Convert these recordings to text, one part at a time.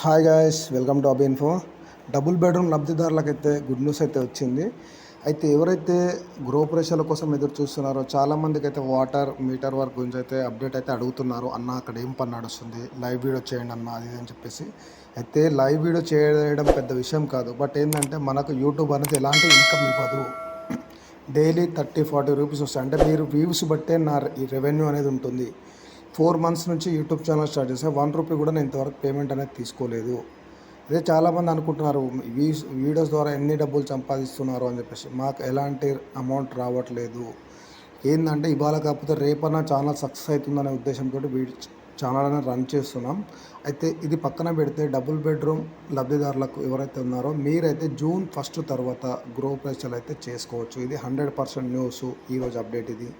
Hi guys welcome to అబ్ info double bedroom లబ్ధిదారులకైతే good news అయితే వచ్చింది. అయితే ఎవరైతే గృహప్రవేశాల కోసం ఎదురు చూస్తున్నారో చాలామందికి అయితే వాటర్ మీటర్ వర్క్ గురించి అయితే అప్డేట్ అయితే అడుగుతున్నారు. అన్న అక్కడ ఏం పని నడుస్తుంది? లైవ్ వీడియో చేయండి అన్న అది అని చెప్పేసి. అయితే లైవ్ వీడియో చేయడం పెద్ద విషయం కాదు. బట్ ఏంటంటే మనకు యూట్యూబ్ అనేది ఎలాంటి ఇన్కమ్ ఇవ్వదు. డైలీ థర్టీ ఫార్టీ రూపీస్ వస్తాయి. అంటే మీరు వ్యూస్ బట్టే నా రెవెన్యూ అనేది ఉంటుంది. ఫోర్ మంత్స్ నుంచి యూట్యూబ్ ఛానల్ స్టార్ట్ చేస్తే వన్ రూపీ కూడా నేను ఇంతవరకు పేమెంట్ అనేది తీసుకోలేదు. అదే చాలామంది అనుకుంటున్నారు వీస్ వీడియోస్ ద్వారా ఎన్ని డబ్బులు సంపాదిస్తున్నారు? అని చెప్పేసి. మాకు ఎలాంటి అమౌంట్ రావట్లేదు. ఏంటంటే ఇవాళ కాకపోతే రేపన్నా ఛానల్ సక్సెస్ అవుతుందనే ఉద్దేశంతో వీడి ఛానల్ అనేది రన్ చేస్తున్నాం. అయితే ఇది పక్కన పెడితే డబుల్ బెడ్రూమ్ లబ్ధిదారులకు ఎవరైతే ఉన్నారో మీరైతే జూన్ ఫస్ట్ తర్వాత గృహ ప్రవేశాలు అయితే చేసుకోవచ్చు. ఇది హండ్రెడ్ పర్సెంట్ న్యూస్ ఈరోజు అప్డేట్ ఇది.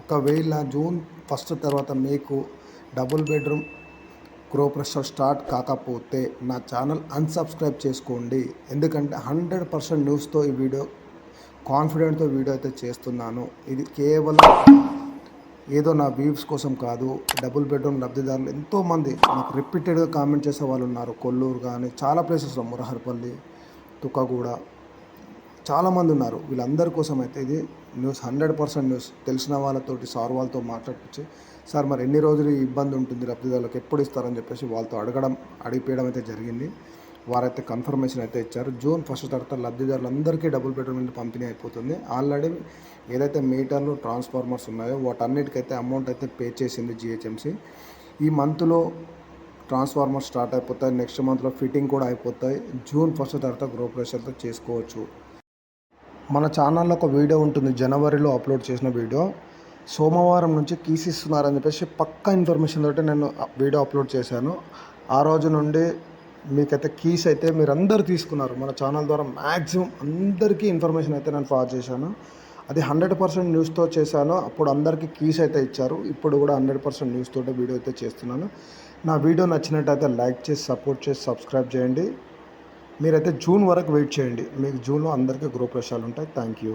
ఒకవేళ జూన్ ఫస్ట్ తర్వాత మీకు డబుల్ బెడ్రూమ్ గృహప్రవేశం స్టార్ట్ కాకపోతే నా ఛానల్ అన్సబ్స్క్రైబ్ చేసుకోండి. ఎందుకంటే హండ్రెడ్ పర్సెంట్ న్యూస్తో ఈ వీడియో కాన్ఫిడెంట్తో వీడియో అయితే చేస్తున్నాను. ఇది కేవలం ఏదో నా వ్యూస్ కోసం కాదు డబుల్ బెడ్రూమ్ లబ్ధిదారులు ఎంతోమంది నాకు రిపీటెడ్గా కామెంట్ చేసే వాళ్ళు ఉన్నారు. కొల్లూరు కానీ చాలా ప్లేసెస్లో మురహర్పల్లి తుక్కగూడ. చాలామంది ఉన్నారు. వీళ్ళందరి కోసం అయితే ఇది న్యూస్ హండ్రెడ్ పర్సెంట్ న్యూస్. తెలిసిన వాళ్ళతోటి సార్ వాళ్ళతో మాట్లాడిపించి సార్ మరి ఎన్ని రోజులు ఇబ్బంది ఉంటుంది? లబ్ధిదారులకు ఎప్పుడు ఇస్తారని చెప్పేసి వాళ్ళతో అడగడం అడిగిపోయడం అయితే జరిగింది. వారైతే కన్ఫర్మేషన్ అయితే ఇచ్చారు. జూన్ ఫస్ట్ తర్వాత లబ్ధిదారులందరికీ డబుల్ బెడ్రూమ్ ఇల్లు పంపిణీ అయిపోతుంది. ఆల్రెడీ ఏదైతే మీటర్లు ట్రాన్స్ఫార్మర్స్ ఉన్నాయో వాటన్నిటికైతే అమౌంట్ అయితే పే చేసింది జిహెచ్ఎంసీ. ఈ మంత్లో ట్రాన్స్ఫార్మర్ స్టార్ట్ అయిపోతాయి. నెక్స్ట్ మంత్లో ఫిట్టింగ్ కూడా అయిపోతాయి. జూన్ ఫస్ట్ తర్వాత గృహప్రవేశాలతో చేసుకోవచ్చు. మన ఛానల్లో ఒక వీడియో ఉంటుంది. జనవరిలో అప్లోడ్ చేసిన వీడియో. సోమవారం నుంచి కీస్ ఇస్తున్నారని చెప్పేసి పక్కా ఇన్ఫర్మేషన్ తోటి నేను వీడియో అప్లోడ్ చేశాను. ఆ రోజు నుండి మీకైతే కీస్ అయితే మీరు అందరు తీసుకున్నారు. మన ఛానల్ ద్వారా మ్యాక్సిమం అందరికీ ఇన్ఫర్మేషన్ అయితే నేను ఫార్ చేశాను. అది హండ్రెడ్ పర్సెంట్ న్యూస్తో చేశాను. అప్పుడు అందరికీ కీస్ అయితే ఇచ్చారు. ఇప్పుడు కూడా హండ్రెడ్ పర్సెంట్ న్యూస్ తోటి వీడియో అయితే చేస్తున్నాను. నా వీడియో నచ్చినట్టయితే లైక్ చేసి సపోర్ట్ చేసి సబ్స్క్రైబ్ చేయండి. మీరైతే జూన్ వరకు వెయిట్ చేయండి. మీకు జూన్లో అందరికీ గృహప్రవేశాలు ఉంటాయి. Thank you.